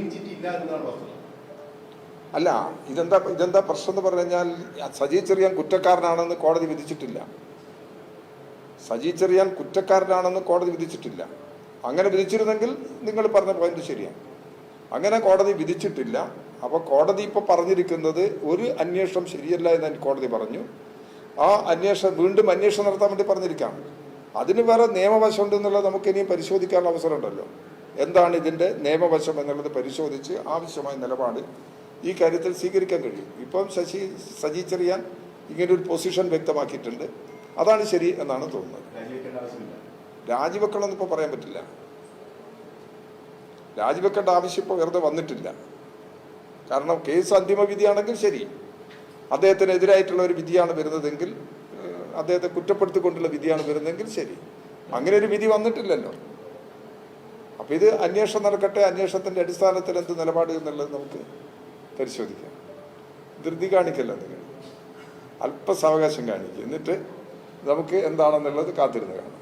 ഇല്ല വസ്തുത അല്ല ഇതെന്താ ഇതെന്താ പ്രശ്നം എന്ന് പറഞ്ഞു കഴിഞ്ഞാൽ സജി ചെറിയാൻ കുറ്റക്കാരനാണെന്ന് കോടതി വിധിച്ചിട്ടില്ല. സജി ചെറിയാൻ കുറ്റക്കാരനാണെന്ന് കോടതി വിധിച്ചിട്ടില്ല. അങ്ങനെ വിധിച്ചിരുന്നെങ്കിൽ നിങ്ങൾ പറഞ്ഞ പോയിന്റ് ശരിയാണ് അങ്ങനെ കോടതി വിധിച്ചിട്ടില്ല. അപ്പോൾ കോടതി ഇപ്പോൾ പറഞ്ഞിരിക്കുന്നത് ഒരു അന്വേഷണം ശരിയല്ല എന്ന് കോടതി പറഞ്ഞു. ആ അന്വേഷണം വീണ്ടും അന്വേഷണം നടത്താൻ വേണ്ടി പറഞ്ഞിരിക്കാം അതിന് വേറെ നിയമവശമുണ്ട് എന്നുള്ളത് നമുക്ക് ഇനിയും പരിശോധിക്കാനുള്ള അവസരമുണ്ടല്ലോ എന്താണ് ഇതിന്റെ നിയമവശം എന്നുള്ളത് പരിശോധിച്ച് ആവശ്യമായ നിലപാട് ഈ കാര്യത്തിൽ സ്വീകരിക്കാൻ കഴിയും. ഇപ്പം ശശി സജി ചെറിയാൻ ഇങ്ങനൊരു ഒരു പൊസിഷൻ വ്യക്തമാക്കിയിട്ടുണ്ട്. അതാണ് ശരി എന്നാണ് തോന്നുന്നത്. രാജിവെക്കേണ്ട ആവശ്യമില്ല. രാജിവെക്കണമെന്ന് ഇപ്പോൾ പറയാൻ പറ്റില്ല. രാജിവെക്കേണ്ട ആവശ്യം ഇപ്പോൾ വെറുതെ വന്നിട്ടില്ല. കാരണം കേസ് അന്തിമ വിധിയാണെങ്കിൽ ശരി. അദ്ദേഹത്തിനെതിരായിട്ടുള്ള ഒരു വിധിയാണ് വരുന്നതെങ്കിൽ അദ്ദേഹത്തെ കുറ്റപ്പെടുത്തിക്കൊണ്ടുള്ള വിധിയാണ് വരുന്നതെങ്കിൽ ശരി. അങ്ങനെ ഒരു വിധി വന്നിട്ടില്ലല്ലോ. അപ്പൊ ഇത് അന്വേഷണം നടക്കട്ടെ അന്വേഷണത്തിന്റെ അടിസ്ഥാനത്തിൽ എന്ത് നിലപാട് എന്നുള്ളത് നമുക്ക് പരിശോധിക്കാം. ധൃതി കാണിക്കല്ല നിങ്ങൾ. അല്പസാവകാശം കാണിക്കുക എന്നിട്ട് നമുക്ക് എന്താണെന്നുള്ളത് കാത്തിരുന്ന് കാണാം.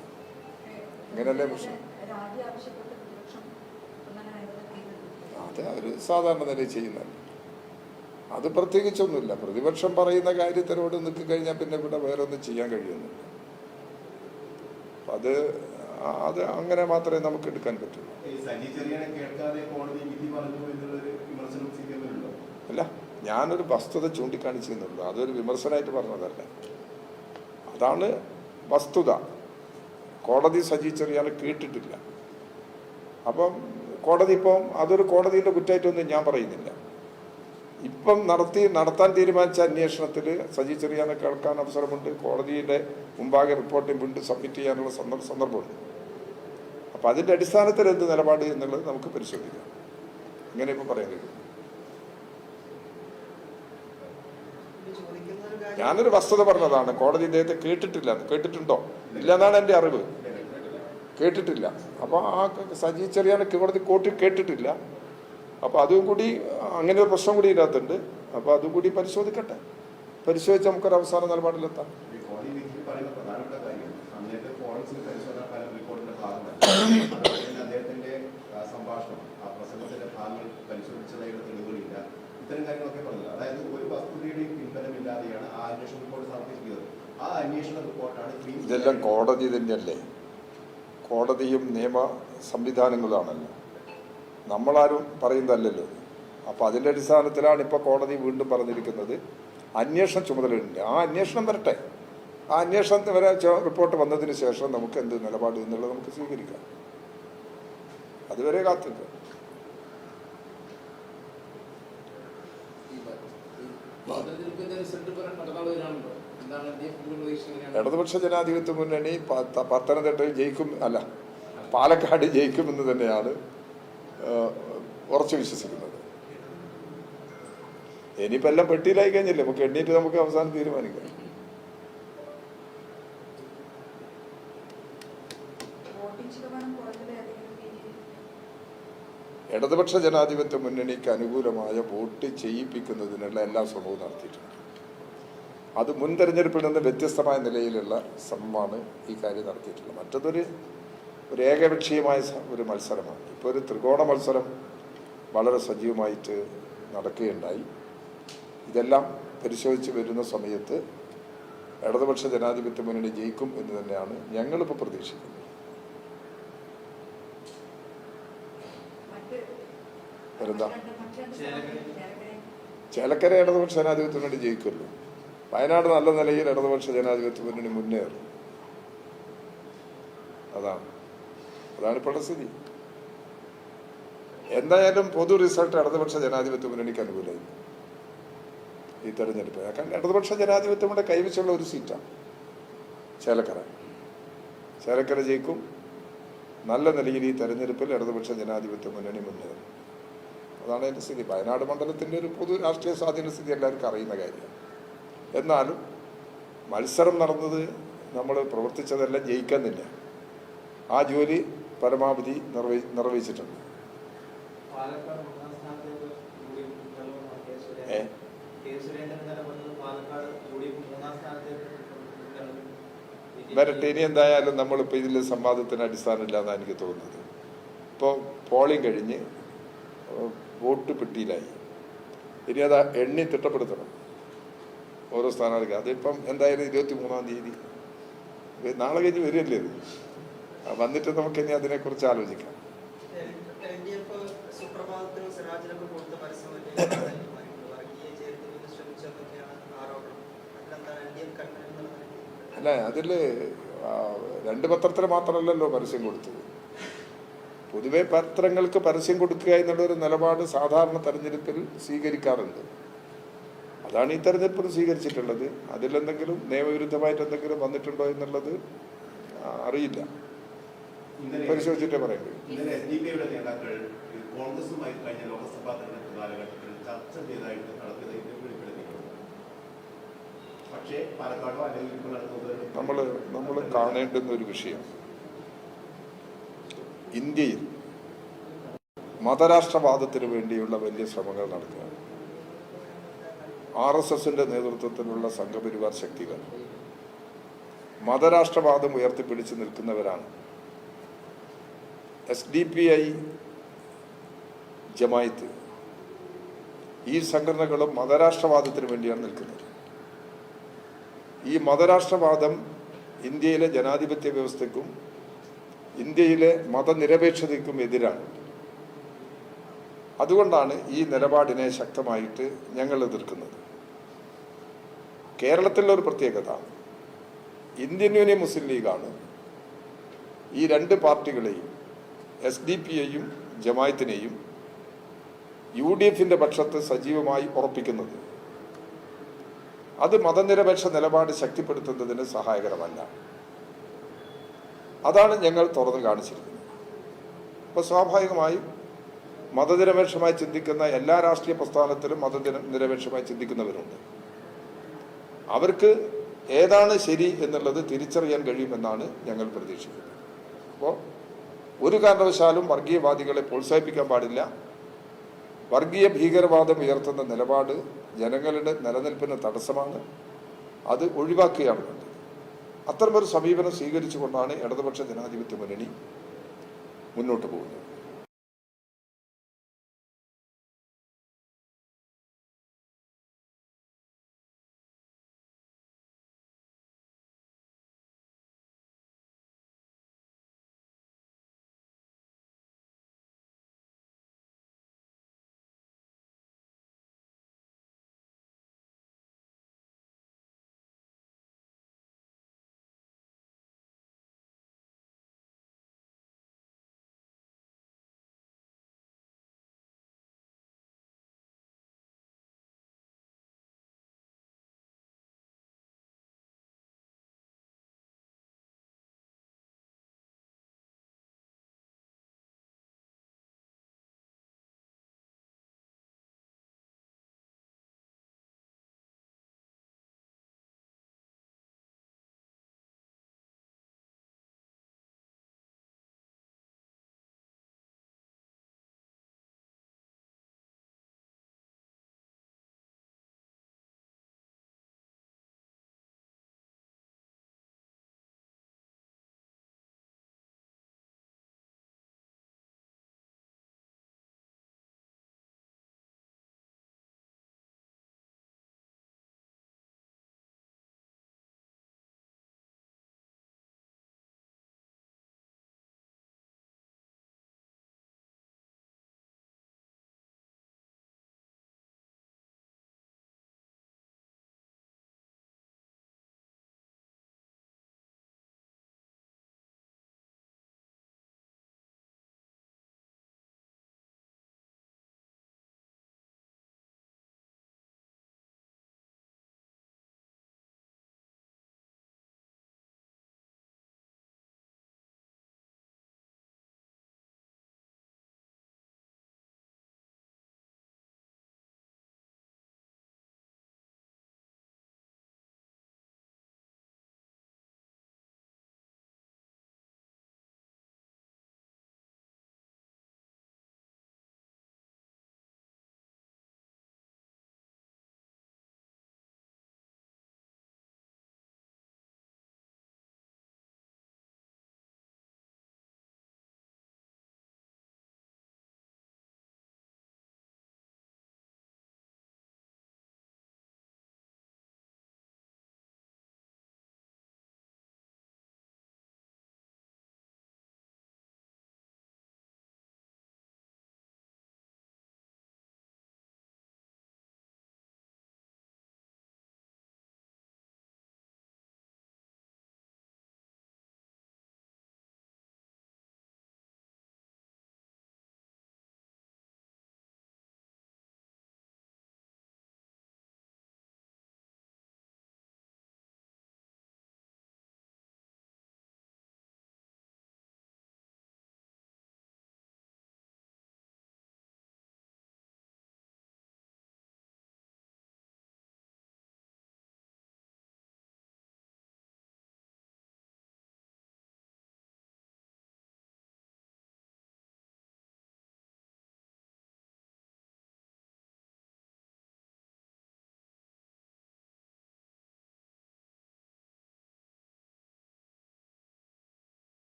അങ്ങനെയല്ലേ പ്രശ്നം? അതെ അവർ സാധാരണ നിലയിൽ ചെയ്യുന്നതല്ല. അത് പ്രത്യേകിച്ചൊന്നുമില്ല. പ്രതിപക്ഷം പറയുന്ന കാര്യത്തിനോട് നിൽക്കി കഴിഞ്ഞാൽ പിന്നെ ഇവിടെ വേറെ ഒന്നും ചെയ്യാൻ കഴിയുന്നില്ല. അത് അത് അങ്ങനെ മാത്രമേ നമുക്ക് എടുക്കാൻ പറ്റുള്ളൂ അല്ല ഞാനൊരു വസ്തുത ചൂണ്ടിക്കാണിച്ചിരുന്നുള്ളൂ. അതൊരു വിമർശനമായിട്ട് പറഞ്ഞതല്ല. അതാണ് വസ്തുത. കോടതി സജി ചെറിയാൻ കേട്ടിട്ടില്ല. അപ്പം കോടതി ഇപ്പം അതൊരു കോടതിയുടെ കുറ്റമായിട്ടൊന്നും ഞാൻ പറയുന്നില്ല. ഇപ്പം നടത്തി നടത്താൻ തീരുമാനിച്ച അന്വേഷണത്തിൽ സജി ചെറിയാനെ കേൾക്കാൻ അവസരമുണ്ട്. കോടതിയുടെ മുമ്പാകെ റിപ്പോർട്ട് വീണ്ടും സബ്മിറ്റ് ചെയ്യാനുള്ള സന്ദർഭ- സന്ദർഭമുണ്ട്. അപ്പം അതിന്റെ അടിസ്ഥാനത്തിൽ എന്ത് നിലപാട് എന്നുള്ളത് നമുക്ക് പരിശോധിക്കാം. ഇങ്ങനെ ഇപ്പം പറയാൻ കഴിയും. ഞാനൊരു വസ്തുത പറഞ്ഞതാണ് കോടതി ഇദ്ദേഹത്തെ കേട്ടിട്ടില്ല. കേട്ടിട്ടുണ്ടോ? ഇല്ലെന്നാണ് എന്റെ അറിവ്. കേട്ടിട്ടില്ല. അപ്പോൾ ആ സജി ചെറിയാണ് കോടതി കോർട്ടിൽ കേട്ടിട്ടില്ല. അപ്പോൾ അതും കൂടി അങ്ങനെ ഒരു പ്രശ്നം കൂടി ഇതിനകത്തുണ്ട്. അപ്പോൾ അതും കൂടി പരിശോധിക്കട്ടെ. പരിശോധിച്ച് നമുക്കൊരു അവസാന നിലപാടിലെത്താം. അദ്ദേഹത്തിന്റെ സംഭാഷണം ആ പ്രസംഗത്തിന്റെ ഭാഗങ്ങൾ പരിശോധിച്ചതായിട്ട് തെളിവുകളില്ല. ഇത്തരം കാര്യങ്ങളൊക്കെ പറഞ്ഞത് അതായത് ഒരു വസ്തുതയുടെയും പിൻബലമില്ലാതെയാണ് ആ അന്വേഷണ റിപ്പോർട്ട് സമർപ്പിക്കുന്നത് ആ അന്വേഷണ റിപ്പോർട്ടാണ് ഇതെല്ലാം കോടതി തന്നെയല്ലേ? കോടതിയും നിയമ സംവിധാനങ്ങളാണല്ലോ നമ്മളാരും പറയുന്നതല്ലല്ലോ. അപ്പോൾ അതിന്റെ അടിസ്ഥാനത്തിലാണ് ഇപ്പോൾ കോടതി വീണ്ടും പറഞ്ഞിരിക്കുന്നത്. അന്വേഷണ ചുമതലയുണ്ട്. ആ അന്വേഷണം വരട്ടെ. ആ അന്വേഷണത്തിന് വരെ റിപ്പോർട്ട് വന്നതിന് ശേഷം നമുക്ക് എന്ത് നിലപാട് എന്നുള്ളത് നമുക്ക് സ്വീകരിക്കാം. അതുവരെ എങ്ങനെയാണ് ഇടതുപക്ഷ ജനാധിപത്യ മുന്നണി പത്തനംതിട്ടയിൽ ജയിക്കും അല്ല പാലക്കാട് ജയിക്കുമെന്ന് തന്നെയാണ് ഉറച്ചു വിശ്വസിക്കുന്നത്. ഇനിയിപ്പോ എല്ലാം പെട്ടിയിലായി കഴിഞ്ഞില്ലേ? നമുക്ക് എണ്ണീറ്റ് നമുക്ക് അവസാനം തീരുമാനിക്കാം. ഇടതുപക്ഷ ജനാധിപത്യ മുന്നണിക്ക് അനുകൂലമായ വോട്ട് ചെയ്യിപ്പിക്കുന്നതിനുള്ള എല്ലാ ശ്രമവും നടത്തിയിട്ടുണ്ട്. അത് മുൻ തെരഞ്ഞെടുപ്പിൽ നിന്ന് വ്യത്യസ്തമായ നിലയിലുള്ള ശ്രമമാണ് ഈ കാര്യം നടത്തിയിട്ടുള്ളത്. മറ്റതൊരു ഒരു ഏകപക്ഷീയമായ ഒരു മത്സരമാണ്. ഇപ്പോൾ ഒരു ത്രികോണ മത്സരം വളരെ സജീവമായിട്ട് നടക്കുകയുണ്ടായി. ഇതെല്ലാം പരിശോധിച്ച് വരുന്ന സമയത്ത് ഇടതുപക്ഷ ജനാധിപത്യ മുന്നണി ജയിക്കും എന്ന് തന്നെയാണ് ഞങ്ങളിപ്പോൾ പ്രതീക്ഷിക്കുന്നത്. വേറെന്താ? ചേലക്കരയും ചേലക്കര ഇടതുപക്ഷ ജനാധിപത്യ മുന്നണി ജയിക്കുമല്ലോ. വയനാട് നല്ല നിലയിൽ ഇടതുപക്ഷ ജനാധിപത്യ മുന്നണി മുന്നേറും അതാണ്. അതാണ് ഇപ്പോഴത്തെ സ്ഥിതി. എന്തായാലും പൊതു റിസൾട്ട് ഇടതുപക്ഷ ജനാധിപത്യ മുന്നണിക്ക് അനുകൂലമായി. ഈ തെരഞ്ഞെടുപ്പ്. കാരണം ഇടതുപക്ഷ ജനാധിപത്യം കൂടെ കൈവച്ചുള്ള ഒരു സീറ്റാണ് ചേലക്കര. ചേലക്കര ജയിക്കും. നല്ല നിലയിൽ ഈ തെരഞ്ഞെടുപ്പിൽ ഇടതുപക്ഷ ജനാധിപത്യ മുന്നണി മുന്നേറും. അതാണ് എന്റെ സ്ഥിതി. വയനാട് മണ്ഡലത്തിന്റെ ഒരു പൊതു രാഷ്ട്രീയ സ്വാധീന സ്ഥിതി എല്ലാവർക്കും അറിയുന്ന കാര്യമാണ് എന്നാലും മത്സരം നടന്നത് നമ്മൾ പ്രവർത്തിച്ചതെല്ലാം ജയിക്കുന്നില്ല. ആ ജോലി പരമാവധി നിർവഹി നിർവഹിച്ചിട്ടുണ്ട്. ഏ? വരട്ടെ ഇനി എന്തായാലും നമ്മളിപ്പോൾ ഇതിൽ സംവാദത്തിന് അടിസ്ഥാനമില്ലാന്നാണ് എനിക്ക് തോന്നുന്നത്. ഇപ്പോൾ പോളിംഗ് കഴിഞ്ഞ് വോട്ട് പെട്ടിയിലായി ഇനി അത് എണ്ണി തിട്ടപ്പെടുത്തണം. ഓരോ സ്ഥാനാർത്ഥിക്ക്. അതിപ്പം എന്തായാലും ഇരുപത്തി മൂന്നാം തീയതി നാളെ കഴിഞ്ഞ് വരികയല്ലേ ഇത് വന്നിട്ട് നമുക്ക് ഇനി അതിനെക്കുറിച്ച് ആലോചിക്കാം. കൺവീനർ എന്നുള്ള നിലയ്ക്ക് അല്ല അതിൽ രണ്ട് പത്രത്തിന് മാത്രമല്ലല്ലോ പരസ്യം കൊടുത്തത്. പൊതുവെ പത്രങ്ങൾക്ക് പരസ്യം കൊടുക്കുക എന്നുള്ള ഒരു നിലപാട് സാധാരണ തെരഞ്ഞെടുപ്പിൽ സ്വീകരിക്കാറുണ്ട്. അതാണ് ഈ തെരഞ്ഞെടുപ്പിൽ സ്വീകരിച്ചിട്ടുള്ളത്. അതിലെന്തെങ്കിലും നിയമവിരുദ്ധമായിട്ട് എന്തെങ്കിലും വന്നിട്ടുണ്ടോ എന്നുള്ളത് അറിയില്ല. പരിശോധിച്ചിട്ടേ പറയാൻ നമ്മൾ നമ്മൾ കാണേണ്ടുന്ന ഒരു വിഷയം. ഇന്ത്യയിൽ മതരാഷ്ട്രവാദത്തിന് വേണ്ടിയുള്ള വലിയ ശ്രമങ്ങൾ നടക്കുക ആർ എസ് എസിന്റെ നേതൃത്വത്തിലുള്ള സംഘപരിവാർ ശക്തികൾ മതരാഷ്ട്രവാദം ഉയർത്തിപ്പിടിച്ച് നിൽക്കുന്നവരാണ്. S D P I Jamaat ഈ സംഘടനകളും മതരാഷ്ട്രവാദത്തിന് വേണ്ടിയാണ് നിൽക്കുന്നത്. ഈ മതരാഷ്ട്രവാദം ഇന്ത്യയിലെ ജനാധിപത്യ വ്യവസ്ഥയ്ക്കും ഇന്ത്യയിലെ മതനിരപേക്ഷതയ്ക്കും എതിരാണ്. അതുകൊണ്ടാണ് ഈ നിലപാടിനെ ശക്തമായിട്ട് ഞങ്ങൾ എതിർക്കുന്നത്. കേരളത്തിലെ ഒരു പ്രത്യേകത ഇന്ത്യൻ യൂണിയൻ മുസ്ലിം ലീഗാണ്. ഈ രണ്ട് പാർട്ടികളെയും എസ് ഡി പി എയും ജമായത്തിനെയും യു ഡി എഫിന്റെ പക്ഷത്ത് സജീവമായി ഉറപ്പിക്കുന്നത്. അത് മതനിരപേക്ഷ നിലപാട് ശക്തിപ്പെടുത്തുന്നതിന് സഹായകരമല്ല. അതാണ് ഞങ്ങൾ തുറന്നു കാണിച്ചിരുന്നത് അപ്പോൾ സ്വാഭാവികമായും മതനിരപേക്ഷമായി ചിന്തിക്കുന്ന എല്ലാ രാഷ്ട്രീയ പ്രസ്ഥാനത്തിലും മതനിര നിരപേക്ഷമായി ചിന്തിക്കുന്നവരുണ്ട്. അവർക്ക് ഏതാണ് ശരി എന്നുള്ളത് തിരിച്ചറിയാൻ കഴിയുമെന്നാണ് ഞങ്ങൾ പ്രതീക്ഷിക്കുന്നത്. അപ്പോൾ ഒരു കാരണവശാലും വർഗീയവാദികളെ പ്രോത്സാഹിപ്പിക്കാൻ പാടില്ല. വർഗീയ ഭീകരവാദം ഉയർത്തുന്ന നിലപാട് ജനങ്ങളുടെ നിലനിൽപ്പിന് തടസ്സമാണ്. അത് ഒഴിവാക്കുകയാണ് അത്തരമൊരു സമീപനം സ്വീകരിച്ചുകൊണ്ടാണ് ഇടതുപക്ഷ ജനാധിപത്യ മുന്നണി മുന്നോട്ട് പോകുന്നത്.